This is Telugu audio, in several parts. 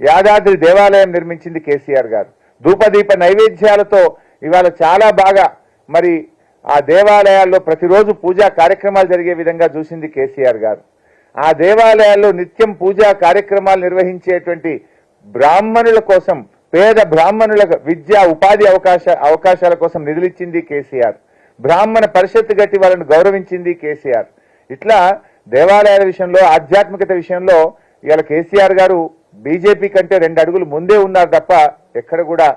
యాదాద్రి దేవాలయం నిర్మించింది కేసీఆర్ గారు. ధూపదీప నైవేద్యాలతో ఇవాళ చాలా బాగా మరి ఆ దేవాలయాల్లో ప్రతిరోజు పూజా కార్యక్రమాలు జరిగే విధంగా చూసింది కేసీఆర్ గారు. ఆ దేవాలయాల్లో నిత్యం పూజా కార్యక్రమాలు నిర్వహించేటువంటి బ్రాహ్మణుల కోసం పేద బ్రాహ్మణుల విద్యా ఉపాధి అవకాశ అవకాశాల కోసం నిధులిచ్చింది కేసీఆర్. బ్రాహ్మణ పరిషత్తు గట్టి వాళ్ళని గౌరవించింది కేసీఆర్. ఇట్లా దేవాలయాల విషయంలో ఆధ్యాత్మికత విషయంలో ఇవాళ కేసీఆర్ గారు బీజేపీ కంటే రెండు అడుగులు ముందే ఉన్నారు తప్ప ఎక్కడ కూడా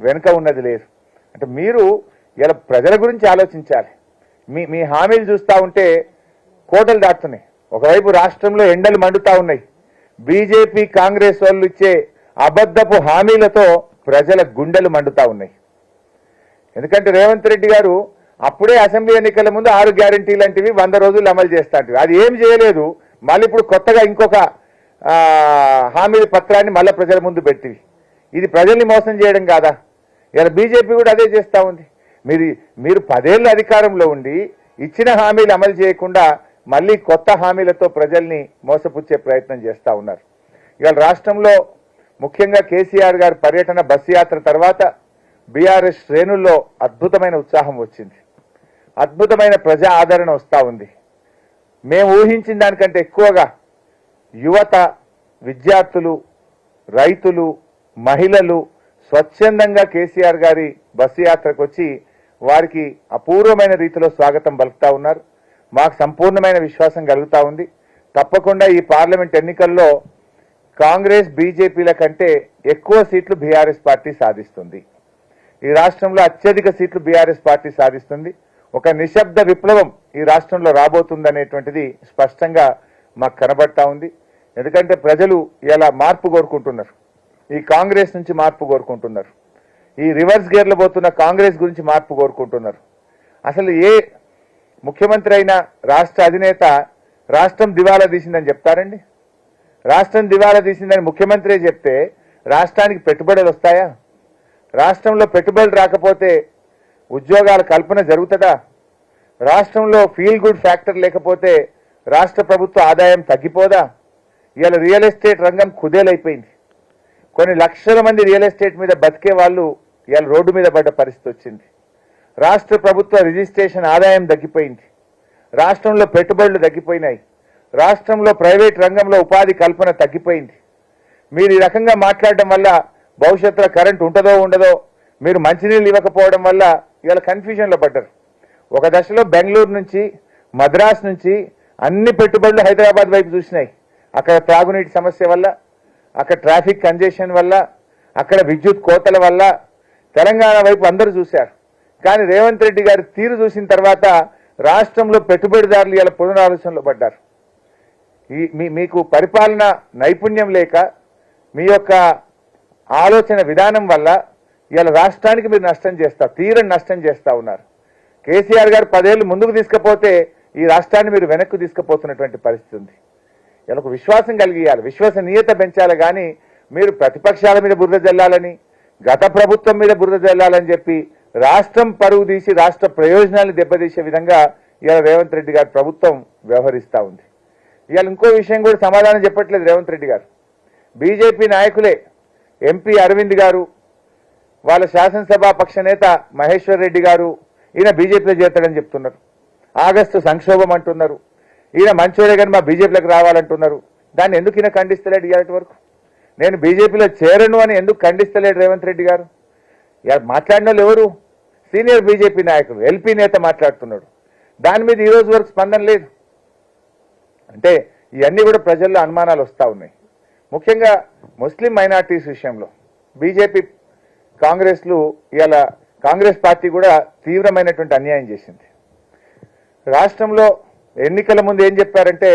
వెనుక ఉన్నది లేదు. అంటే మీరు ఇలా ప్రజల గురించి ఆలోచించాలి. మీ మీ హామీలు చూస్తా ఉంటే కోటలు దాటుతున్నాయి. ఒకవైపు రాష్ట్రంలో ఎండలు మండుతా ఉన్నాయి. బీజేపీ కాంగ్రెస్ వాళ్ళు ఇచ్చే అబద్ధపు హామీలతో ప్రజల గుండెలు మండుతా ఉన్నాయి. ఎందుకంటే రేవంత్ రెడ్డి గారు అప్పుడే అసెంబ్లీ ఎన్నికల ముందు ఆరు గ్యారంటీ లాంటివి వంద రోజులు అమలు చేస్తాడు అది ఏం చేయలేదు. మళ్ళీ ఇప్పుడు కొత్తగా ఇంకొక హామీల పత్రాన్ని మళ్ళీ ప్రజల ముందు పెట్టివి ఇది ప్రజల్ని మోసం చేయడం కాదా? ఇలా బీజేపీ కూడా అదే చేస్తూ ఉంది. మీరు మీరు పదేళ్ళు అధికారంలో ఉండి ఇచ్చిన హామీలు అమలు చేయకుండా మళ్ళీ కొత్త హామీలతో ప్రజల్ని మోసపుచ్చే ప్రయత్నం చేస్తూ ఉన్నారు. ఇవాళ రాష్ట్రంలో ముఖ్యంగా కేసీఆర్ గారి పర్యటన బస్సు యాత్ర తర్వాత బీఆర్ఎస్ శ్రేణుల్లో అద్భుతమైన ఉత్సాహం వచ్చింది. అద్భుతమైన ప్రజా ఆదరణ వస్తూ ఉంది. మేము ఊహించిన దానికంటే ఎక్కువగా యువత విద్యార్థులు రైతులు మహిళలు స్వచ్ఛందంగా కేసీఆర్ గారి బస్సు యాత్రకు వచ్చి వారికి అపూర్వమైన రీతిలో స్వాగతం పలుకుతా ఉన్నారు. మాకు సంపూర్ణమైన విశ్వాసం కలుగుతా ఉంది. తప్పకుండా ఈ పార్లమెంట్ ఎన్నికల్లో కాంగ్రెస్ బీజేపీల కంటే ఎక్కువ సీట్లు బీఆర్ఎస్ పార్టీ సాధిస్తుంది. ఈ రాష్ట్రంలో అత్యధిక సీట్లు బీఆర్ఎస్ పార్టీ సాధిస్తుంది. ఒక నిశ్శబ్ద విప్లవం ఈ రాష్ట్రంలో రాబోతుందనేటువంటిది స్పష్టంగా మాకు కనబడతా ఉంది. ఎందుకంటే ప్రజలు ఇలా మార్పు కోరుకుంటున్నారు. ఈ కాంగ్రెస్ నుంచి మార్పు కోరుకుంటున్నారు. ఈ రివర్స్ గేర్లు పోతున్న కాంగ్రెస్ గురించి మార్పు కోరుకుంటున్నారు. అసలు ఏ ముఖ్యమంత్రి అయినా రాష్ట్ర అధినేత రాష్ట్రం దివాలా తీసిందని చెప్తారండి? రాష్ట్రం దివాలా తీసిందని ముఖ్యమంత్రి చెప్తే రాష్ట్రానికి పెట్టుబడులు వస్తాయా? రాష్ట్రంలో పెట్టుబడులు రాకపోతే ఉద్యోగాల కల్పన జరుగుతుందా? రాష్ట్రంలో ఫీల్ గుడ్ ఫ్యాక్టర్ లేకపోతే రాష్ట్ర ప్రభుత్వ ఆదాయం తగ్గిపోదా? ఇవాళ రియల్ ఎస్టేట్ రంగం కుదేలైపోయింది. కొన్ని లక్షల మంది రియల్ ఎస్టేట్ మీద బతికే వాళ్ళు ఇవాళ రోడ్డు మీద పడ్డ పరిస్థితి వచ్చింది. రాష్ట్ర ప్రభుత్వ రిజిస్ట్రేషన్ ఆదాయం తగ్గిపోయింది. రాష్ట్రంలో పెట్టుబడులు తగ్గిపోయినాయి. రాష్ట్రంలో ప్రైవేట్ రంగంలో ఉపాధి కల్పన తగ్గిపోయింది. మీరు ఈ రకంగా మాట్లాడడం వల్ల భవిష్యత్తులో కరెంట్ ఉంటుందో ఉండదో మీరు మంచినీళ్ళు ఇవ్వకపోవడం వల్ల ఇవాళ కన్ఫ్యూజన్లో పడ్డారు. ఒక దశలో బెంగళూరు నుంచి మద్రాస్ నుంచి అన్ని పెట్టుబడులు హైదరాబాద్ వైపు చూసినాయి. అక్కడ త్రాగునీటి సమస్య వల్ల అక్కడ ట్రాఫిక్ కంజెషన్ వల్ల అక్కడ విద్యుత్ కోతల వల్ల తెలంగాణ వైపు అందరూ చూశారు. కానీ రేవంత్ రెడ్డి గారి తీరు చూసిన తర్వాత రాష్ట్రంలో పెట్టుబడిదారులు ఇలా పునరాలోచనలో పడ్డారు. ఈ మీ మీకు పరిపాలన నైపుణ్యం లేక మీ యొక్క ఆలోచన విధానం వల్ల ఇవాళ రాష్ట్రానికి మీరు నష్టం చేస్తారు తీరని నష్టం చేస్తా ఉన్నారు. కేసీఆర్ గారు పదేళ్ళు ముందుకు తీసుకపోతే ఈ రాష్ట్రాన్ని మీరు వెనక్కు తీసుకుపోతున్నటువంటి పరిస్థితి ఉంది. ఇలా విశ్వాసం కలిగియాలి విశ్వసనీయత పెంచాలి కానీ మీరు ప్రతిపక్షాల మీద బురద జల్లాలని గత ప్రభుత్వం మీద బురద జల్లాలని చెప్పి రాష్ట్రం పరుగు తీసి రాష్ట్ర ప్రయోజనాలు దెబ్బతీసే విధంగా ఇవాళ రేవంత్ రెడ్డి గారి ప్రభుత్వం వ్యవహరిస్తూ ఉంది. ఇవాళ ఇంకో విషయం కూడా సమాధానం చెప్పట్లేదు రేవంత్ రెడ్డి గారు. బీజేపీ నాయకులే ఎంపీ అరవింద్ గారు వాళ్ళ శాసనసభ పక్ష నేత మహేశ్వర్ రెడ్డి గారు ఈయన బీజేపీలో చేరతాడని చెప్తున్నారు. ఆగస్టు సంక్షోభం అంటున్నారు. ఈయన మంచోడే కానీ మా బీజేపీలోకి రావాలంటున్నారు. దాన్ని ఎందుకు ఈయన ఖండిస్తలేడు ఇవాటి వరకు? నేను బీజేపీలో చేరను అని ఎందుకు ఖండిస్తలేడు రేవంత్ రెడ్డి గారు? ఇక మాట్లాడిన వాళ్ళు ఎవరు? సీనియర్ బీజేపీ నాయకులు ఎల్పీ నేత మాట్లాడుతున్నాడు. దాని మీద ఈ రోజు వరకు స్పందన లేదు. అంటే ఇవన్నీ కూడా ప్రజల్లో అనుమానాలు వస్తూ ఉన్నాయి. ముఖ్యంగా ముస్లిం మైనార్టీస్ విషయంలో బీజేపీ కాంగ్రెస్లు ఇవాళ కాంగ్రెస్ పార్టీ కూడా తీవ్రమైనటువంటి అన్యాయం చేసింది. రాష్ట్రంలో ఎన్నికల ముందు ఏం చెప్పారంటే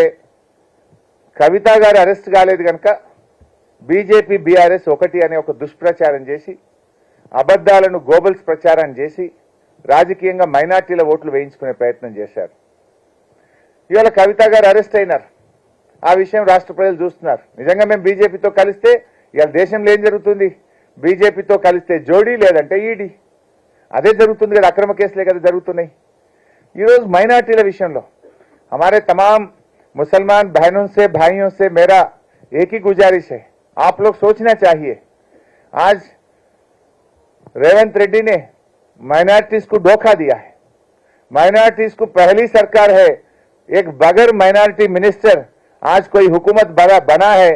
కవిత గారు అరెస్ట్ కాలేదు కనుక బీజేపీ బీఆర్ఎస్ ఒకటి అనే ఒక దుష్ప్రచారం చేసి అబద్ధాలను గోబల్స్ ప్రచారం చేసి రాజకీయంగా మైనార్టీల ఓట్లు వేయించుకునే ప్రయత్నం చేశారు. ఇవాళ కవిత గారు అరెస్ట్ అయినారు. ఆ విషయం రాష్ట్ర ప్రజలు చూస్తున్నారు. నిజంగా మేము బీజేపీతో కలిస్తే ఇవాళ దేశంలో ఏం జరుగుతుంది? బీజేపీతో కలిస్తే జోడీ లేదంటే ఈడీ. అదే జరుగుతుంది కదా అక్రమ కేసులే కదా జరుగుతున్నాయి. ఈరోజు మైనార్టీల విషయంలో हमारे तमाम मुसलमान बहनों से, भाइयों से मेरा एक ही गुजारिश है। आप लोग सोचना चाहिए। आज रेवंत रेड्डी ने माइनॉरिटीज को धोखा दिया है। माइनॉरिटीज को पहली सरकार है। एक बगैर माइनॉरिटी मिनिस्टर आज कोई हुकूमत बना बना है।